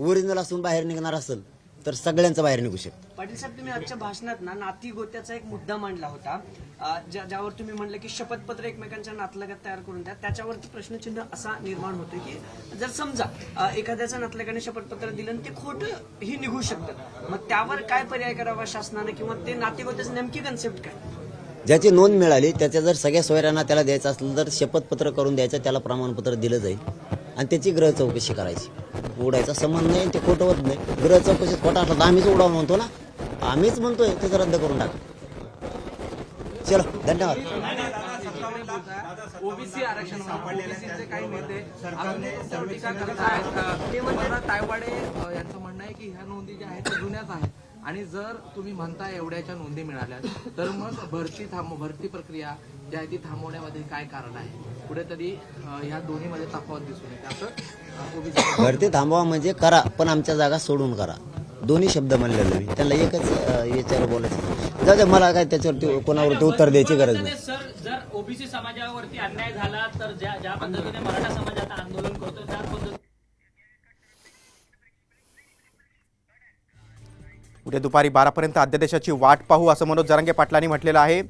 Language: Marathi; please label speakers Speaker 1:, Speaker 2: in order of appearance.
Speaker 1: ओरिजिनल असून बाहेर निघणार असेल तर सगळ्यांचं बाहेर निघू शकतं.
Speaker 2: पाटील साहेब तुम्ही आजच्या भाषणात ना नाती गोत्याचा एक मुद्दा मांडला होता. ज्या- ज्यावर तुम्ही म्हणलं की शपथपत्र एकमेकांच्या नातलगात तयार करून द्या त्याच्यावरती प्रश्नचिन्ह असा निर्माण होतो की जर समजा एखाद्याच्या नातलगाने शपथपत्र दिलं आणि ते खोटं ही निघू शकतं मग त्यावर काय पर्याय करावा शासनानं किंवा ते नाते गोत्याची नेमकी कन्सेप्ट काय?
Speaker 1: ज्याची नोंद मिळाली त्याच्या जर सगळ्या सोयऱ्यांना त्याला द्यायचं असलं तर शपथपत्र करून द्यायचं त्याला प्रमाणपत्र दिलं जाईल. आणि त्याची ग्रह चौकशी करायची. उडायचा संबंध नाही ते खोटं होत नाही. ग्रह चौकशीत खोटा असला तर आम्हीच उडाव म्हणतो ना. आम्हीच म्हणतोय ते रद्द करून टाका. चलो धन्यवाद.
Speaker 3: ओबीसी आरक्षण ओबीसीचे काही नेते अजून त्याच्यावर टीका करत आहेत ते म्हणतात तायवाडे यांचं म्हणणं आहे की ह्या नोंदी ज्या आहेत त्या जुन्याच आहेत. आणि जर तुम्ही म्हणताय एवढ्याच्या नोंदी मिळाल्या तर मग भरती थांब भरती प्रक्रिया जी आहे ती थांबवण्यामध्ये काय कारण आहे? कुठेतरी ह्या दोन्हीमध्ये तफावत दिसून येते. असं
Speaker 1: भरती थांबवा म्हणजे करा पण आमच्या जागा सोडून करा. दोन्ही शब्द म्हणलेले मी. त्यांना एकच याच्यावर बोलायचं. जाऊ दे मला काय त्याच्यावरती कोणावरती उत्तर द्यायची गरज नाही.
Speaker 4: सर जर ओबीसी समाजावरती अन्याय झाला तर ज्या ज्या पद्धतीने मराठा समाज आता आंदोलन करतो त्या
Speaker 5: उद्या दुपारी बारापर्यंत अध्यादेशाची वाट पाहू असं मनोज जरांगे पाटलांनी म्हटलेलं आहे.